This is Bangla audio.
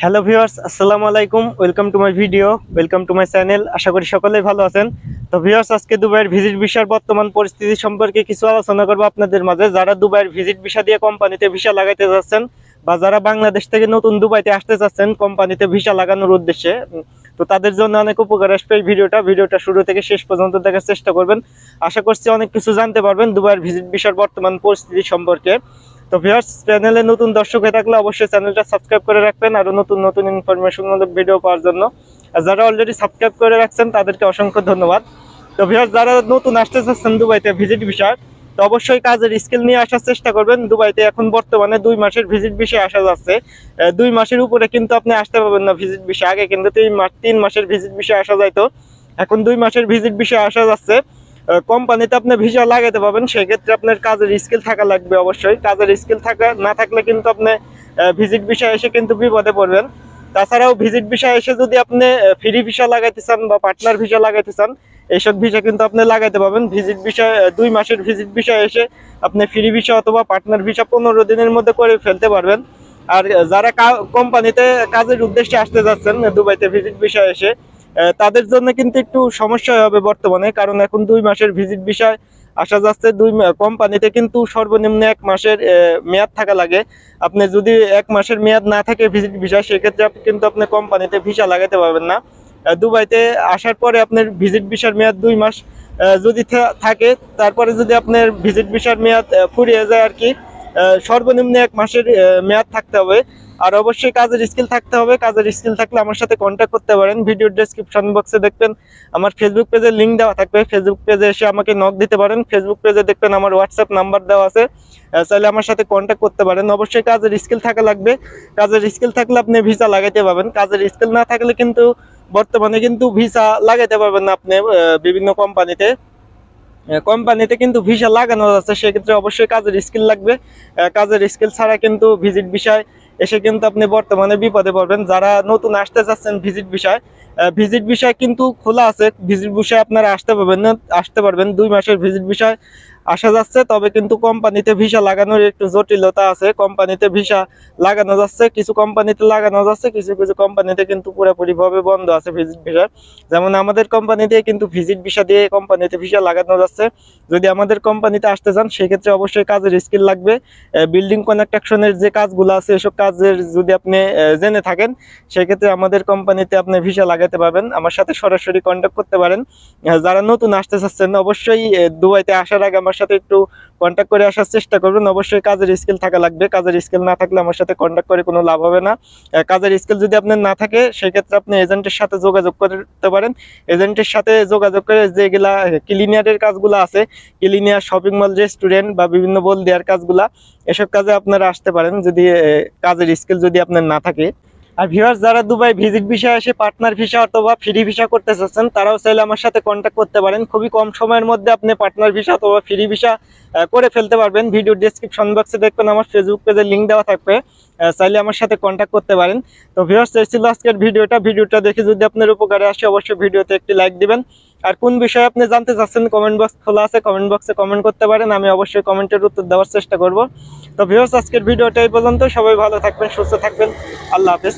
হ্যালো ভিউয়ার্স, আসসালামু আলাইকুম। Welcome to my video welcome to my channel আশা করি সকলেই ভালো আছেন। তো ভিউয়ার্স, আজকে দুবাইয়ের ভিজিট ভিসার বর্তমান পরিস্থিতি সম্পর্কে কিছু আলোচনা করব আপনাদের মাঝে। যারা দুবাইয়ের ভিজিট ভিসা দিয়ে কোম্পানিতে ভিসা লাগাইতে যাচ্ছেন বা যারা বাংলাদেশ থেকে নতুন দুবাইতে আসতে চাচ্ছেন কোম্পানিতে ভিসা লাগানোর উদ্দেশ্যে তো তাদের জন্য অনেক উপকার আসবে এই ভিডিওটা। ভিডিওটা শুরু থেকে শেষ পর্যন্ত দেখার চেষ্টা করবেন। আশা করছি অনেক কিছু জানতে পারবেন দুবাইয়ের ভিজিট ভিসার বর্তমান পরিস্থিতি সম্পর্কে। তো ভিউয়ার্স চ্যানেলে নতুন দর্শক হয়ে থাকলে অবশ্যই চ্যানেলটা সাবস্ক্রাইব করে রাখবেন আরও নতুন নতুন ইনফরমেশনমূলক ভিডিও পাওয়ার জন্য। আর যারা অলরেডি সাবস্ক্রাইব করে রাখছেন, তাদেরকে অসংখ্য ধন্যবাদ। তো ভিউয়ার্স, যারা নতুন আসতে চাচ্ছেন দুবাইতে ভিজিট বিষয়, তো অবশ্যই কাজের স্কিল নিয়ে আসার চেষ্টা করবেন। দুবাইতে এখন বর্তমানে দুই মাসের ভিজিট বিষয়ে আসা যাচ্ছে। দুই মাসের উপরে কিন্তু আপনি আসতে পারবেন না ভিজিট বিষয়। আগে কিন্তু তিন তিন মাসের ভিজিট বিষয়ে আসা যাইতো। এখন দুই মাসের ভিজিট বিষয়ে আসা যাচ্ছে। কোম্পানিতে আপনি ভিসা লাগাতে পাবেন সেক্ষেত্রে আপনার কাজের স্কিল থাকা লাগবে অবশ্যই। কাজের স্কিল থাকা না থাকলে কিন্তু আপনি ভিজিট ভিসা এসে কিন্তু বিপদে পড়বেন। তাছাড়াও ভিজিট ভিসা এসে যদি আপনি ফ্রি ভিসা লাগাইতে চান বা পার্টনার ভিসা লাগাইতে চান, এইসব ভিসা কিন্তু আপনি লাগাইতে পাবেন ভিজিট ভিসা দুই মাসের ভিজিট ভিসা এসে আপনি ফ্রি ভিসা অথবা পার্টনার ভিসা পনেরো দিনের মধ্যে করে ফেলতে পারবেন। আর যারা কোম্পানিতে কাজের উদ্দেশ্যে আসতে যাচ্ছেন, দুবাইতে ভিজিট ভিসা এসে তাদের জন্য কিন্তু একটু সমস্যা হবে বর্তমানে, কারণ এখন দুই মাসের ভিজিট বিষয় আসা যাচ্ছে, দুই কোম্পানিতে কিন্তু সর্বনিম্ন এক মাসের মেয়াদ থাকা লাগে। আপনি যদি এক মাসের মেয়াদ না থাকে ভিজিট ভিসা সেক্ষেত্রে আপনি কিন্তু আপনি কোম্পানিতে ভিসা লাগাতে পারবেন না। দুবাইতে আসার পরে আপনার ভিজিট ভিসার মেয়াদ দুই মাস যদি থাকে, তারপরে যদি আপনার ভিজিট ভিসার মেয়াদ ফুরিয়ে যায় আর কি সর্বনিম্ন এক মাসের মেয়াদ থাকতে হবে। আর অবশ্যই কাজের স্কিল থাকতে হবে। কাজের স্কিল থাকলে আমার সাথে কন্ট্যাক্ট করতে পারেন। ভিডিওর ডেসক্রিপশন বক্সে দেখবেন আমার ফেসবুক পেজের লিঙ্ক দেওয়া থাকবে। ফেসবুক পেজে এসে আমাকে নক দিতে পারেন। ফেসবুক পেজে দেখবেন আমার হোয়াটসঅ্যাপ নাম্বার দেওয়া আছে। চাইলে আমার সাথে কন্ট্যাক্ট করতে পারেন। অবশ্যই কাজের স্কিল থাকা লাগবে। কাজের স্কিল থাকলে আপনি ভিসা লাগাইতে পারবেন। কাজের স্কিল না থাকলে কিন্তু বর্তমানে কিন্তু ভিসা লাগাইতে পারবেন আপনি বিভিন্ন কোম্পানিতে কোম্পানিতে কিন্তু ভিসা লাগানো যাচ্ছে সেক্ষেত্রে অবশ্যই কাজের স্কিল লাগবে। কাজের স্কিল ছাড়া কিন্তু ভিজিট বিষয় এসে কিন্তু আপনি বর্তমানে বিপদে পড়বেন। যারা নতুন আসতে চাচ্ছেন ভিজিট বিষয় ভিজিট বিষয় কিন্তু খোলা আছে। ভিজিট বিষয় আপনারা আসতে পারবেন আসতে পারবেন। দুই মাসের ভিজিট বিষয় আসা যাচ্ছে, তবে কিন্তু কোম্পানিতে ভিসা লাগানোর একটু জটিলতা আছে। কোম্পানিতে ভিসা লাগানো যাচ্ছে, কিছু কোম্পানিতে লাগানো যাচ্ছে, কিছু কিছু কোম্পানিতে কিন্তু পুরোপুরিভাবে বন্ধ আছে ভিজিট ভিসা যেমন আমাদের কোম্পানিতে কিন্তু ভিজিট ভিসা দিয়ে কোম্পানিতে ভিসা লাগানো যাচ্ছে। যদি আমাদের কোম্পানিতে আসতে চান, সেক্ষেত্রে অবশ্যই কাজের স্কিল লাগবে। বিল্ডিং কনস্ট্রাকশনের যে কাজগুলো আছে, এসব কাজের যদি আপনি জেনে থাকেন, সেক্ষেত্রে আমাদের কোম্পানিতে আপনি ভিসা লাগাতে পারবেন। আমার সাথে সরাসরি কন্ট্যাক্ট করতে পারেন। যারা নতুন আসতে চাচ্ছেন, অবশ্যই দুবাইতে আসার আগে আমার সাথে একটু কন্ট্যাক্ট করে আসার চেষ্টা করবেন। অবশ্যই কাজের স্কিল থাকা লাগবে। কাজের স্কিল না থাকলে আমার সাথে কন্ট্যাক্ট করে কোনো লাভ হবে না। কাজের স্কিল যদি আপনার না থাকে, সেক্ষেত্রে আপনি এজেন্টের সাথে যোগাযোগ করতে পারেন। এজেন্টের সাথে যোগাযোগ করে যেগুলা ক্লিনিয়ারের কাজগুলো আছে ক্লিনিয়ার শপিং মল রেস্টুরেন্ট বা বিভিন্ন বল দেওয়ার কাজগুলা, এসব কাজে আপনারা আসতে পারেন। যদি কাজের স্কিল যদি আপনার না থাকে আর ভিউয়ার্স যারা দুবাই ভিজিট ভিসা এসে পার্টনার ভিসা অথবা ফ্রি ভিসা করতে চাচ্ছেন, তারাও চাইলে আমার সাথে কন্ট্যাক্ট করতে পারেন। খুবই কম সময়ের মধ্যে আপনি পার্টনার ভিসা অথবা ফ্রি ভিসা করে ফেলতে পারবেন। ভিডিও ডিসক্রিপশন বক্সে দেখবেন আমার ফেসবুক পেজের লিঙ্ক দেওয়া থাকবে। চাইলে আমার সাথে কন্ট্যাক্ট করতে পারেন। তো ভিউয়ার্স এই আজকের ভিডিওটা ভিডিওটা দেখে যদি আপনার উপকারে আসে, অবশ্যই ভিডিওতে একটি লাইক দিবেন। আর কোন বিষয়ে আপনি জানতে চাচ্ছেন কমেন্ট বক্স খোলা আছে কমেন্ট বক্সে কমেন্ট করতে পারেন, আমি অবশ্যই কমেন্টের উত্তর দেওয়ার চেষ্টা করব। তো ভিউয়ার্স আজকের ভিডিওটা এই পর্যন্ত। সবাই ভালো থাকবেন, সুস্থ থাকবেন। আল্লাহ হাফেজ।